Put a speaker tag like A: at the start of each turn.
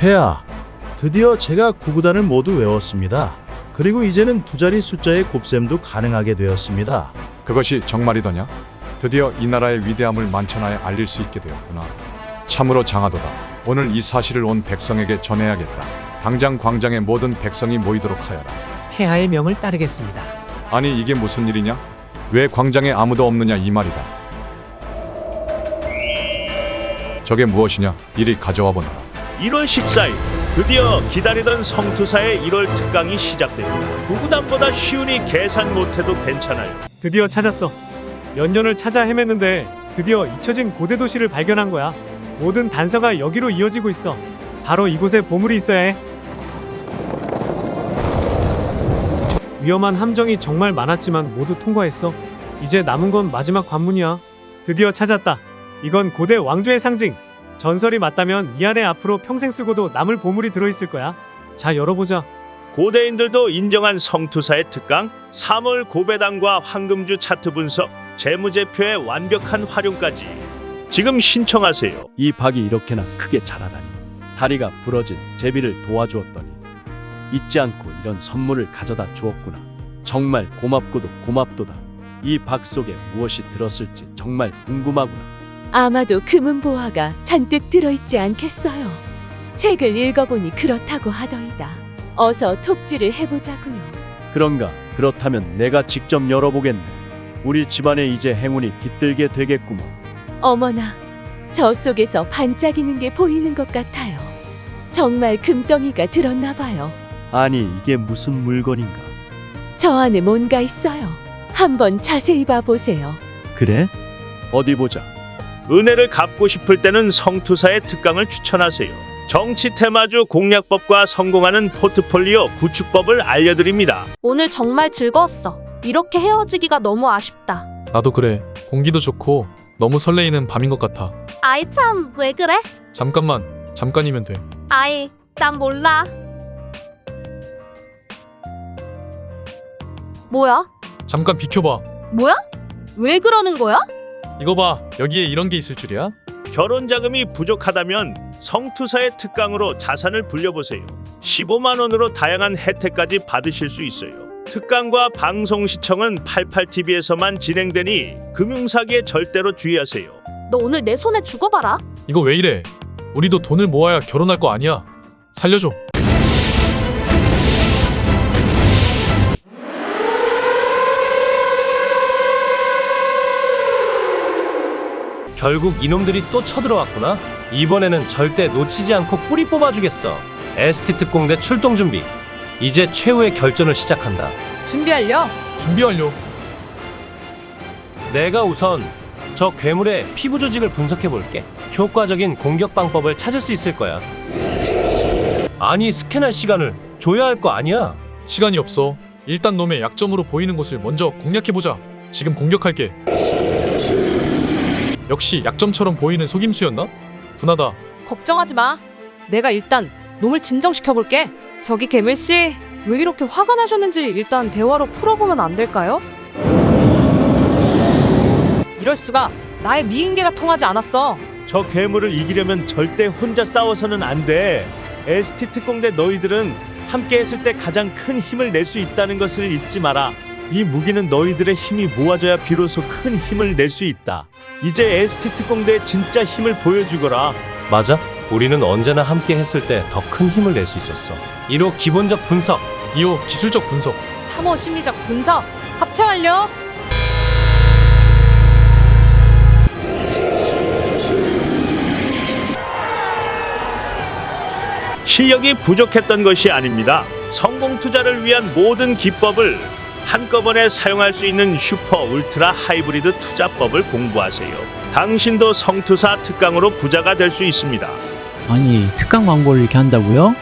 A: 폐하, 드디어 제가 구구단을 모두 외웠습니다. 그리고 이제는 두 자리 숫자의 곱셈도 가능하게 되었습니다.
B: 그것이 정말이더냐? 드디어 이 나라의 위대함을 만천하에 알릴 수 있게 되었구나. 참으로 장하도다. 오늘 이 사실을 온 백성에게 전해야겠다. 당장 광장에 모든 백성이 모이도록 하여라.
C: 폐하의 명을 따르겠습니다.
B: 아니 이게 무슨 일이냐? 왜 광장에 아무도 없느냐 이 말이다. 저게 무엇이냐? 이리 가져와 보너라.
D: 1월 14일 드디어 기다리던 성투사의 1월 특강이 시작됩니다. 누구단보다 쉬우니 계산 못해도 괜찮아요.
C: 드디어 찾았어. 몇 년을 찾아 헤맸는데 드디어 잊혀진 고대 도시를 발견한 거야. 모든 단서가 여기로 이어지고 있어. 바로 이곳에 보물이 있어야 해. 위험한 함정이 정말 많았지만 모두 통과했어. 이제 남은 건 마지막 관문이야. 드디어 찾았다. 이건 고대 왕조의 상징. 전설이 맞다면 이 안에 앞으로 평생 쓰고도 남을 보물이 들어있을 거야. 자, 열어보자.
D: 고대인들도 인정한 성투사의 특강, 3월 고배당과 황금주 차트 분석, 재무제표의 완벽한 활용까지 지금 신청하세요.
E: 이 박이 이렇게나 크게 자라다니 다리가 부러진 제비를 도와주었더니 잊지 않고 이런 선물을 가져다 주었구나 정말 고맙고도 고맙도다 이 박 속에 무엇이 들었을지 정말 궁금하구나
F: 아마도 금은 보화가 잔뜩 들어있지 않겠어요. 책을 읽어보니 그렇다고 하더이다. 어서 톱질을 해보자고요.
E: 그런가 그렇다면 내가 직접 열어보겠네 우리 집안에 이제 행운이 깃들게 되겠구먼
F: 어머나, 저 속에서 반짝이는 게 보이는 것 같아요. 정말 금덩이가 들었나 봐요.
E: 아니 이게 무슨 물건인가
F: 저 안에 뭔가 있어요. 한번 자세히 봐보세요.
E: 그래? 어디 보자
D: 은혜를 갚고 싶을 때는 성투사의 특강을 추천하세요. 정치 테마주 공략법과 성공하는 포트폴리오 구축법을 알려드립니다.
G: 오늘 정말 즐거웠어. 이렇게 헤어지기가 너무 아쉽다.
H: 나도 그래. 공기도 좋고 너무 설레이는 밤인 것 같아.
G: 아이 참, 왜 그래?
H: 잠깐만, 잠깐이면 돼.
G: 아이, 난 몰라. 뭐야?
H: 잠깐 비켜봐.
G: 뭐야? 왜 그러는 거야?
H: 이거 봐. 여기에 이런 게 있을 줄이야?
D: 결혼 자금이 부족하다면 성투사의 특강으로 자산을 불려보세요. 15만 원으로 다양한 혜택까지 받으실 수 있어요. 특강과 방송 시청은 88TV에서만 진행되니 금융 사기에 절대로 주의하세요.
G: 너 오늘 내 손에 죽어봐라.
H: 이거 왜 이래? 우리도 돈을 모아야 결혼할 거 아니야. 살려줘.
I: 결국 이놈들이 또 쳐들어왔구나. 이번에는 절대 놓치지 않고 뿌리 뽑아주겠어. ST 특공대 출동 준비. 이제 최후의 결전을 시작한다.
J: 준비 완료.
H: 준비 완료.
I: 내가 우선 저 괴물의 피부 조직을 분석해 볼게. 효과적인 공격 방법을 찾을 수 있을 거야. 아니 스캔할 시간을 줘야 할 거 아니야.
H: 시간이 없어. 일단 놈의 약점으로 보이는 곳을 먼저 공략해 보자. 지금 공격할게. 역시 약점처럼 보이는 속임수였나? 분하다.
J: 걱정하지 마. 내가 일단 놈을 진정시켜 볼게. 저기 개밀 씨, 왜 이렇게 화가 나셨는지 일단 대화로 풀어보면 안 될까요? 이럴 수가. 나의 미인계가 통하지 않았어.
D: 저 괴물을 이기려면 절대 혼자 싸워서는 안 돼. ST 특공대 너희들은 함께 했을 때 가장 큰 힘을 낼 수 있다는 것을 잊지 마라. 이 무기는 너희들의 힘이 모아져야 비로소 큰 힘을 낼 수 있다. 이제 ST 특공대의 진짜 힘을 보여주거라.
I: 맞아. 우리는 언제나 함께 했을 때 더 큰 힘을 낼 수 있었어. 1호 기본적 분석.
H: 2호 기술적 분석.
J: 3호 심리적 분석. 합체 완료.
D: 실력이 부족했던 것이 아닙니다. 성공 투자를 위한 모든 기법을 한꺼번에 사용할 수 있는 슈퍼 울트라 하이브리드 투자법을 공부하세요. 당신도 성투사 특강으로 부자가 될 수 있습니다.
K: 아니 특강 광고를 이렇게 한다고요?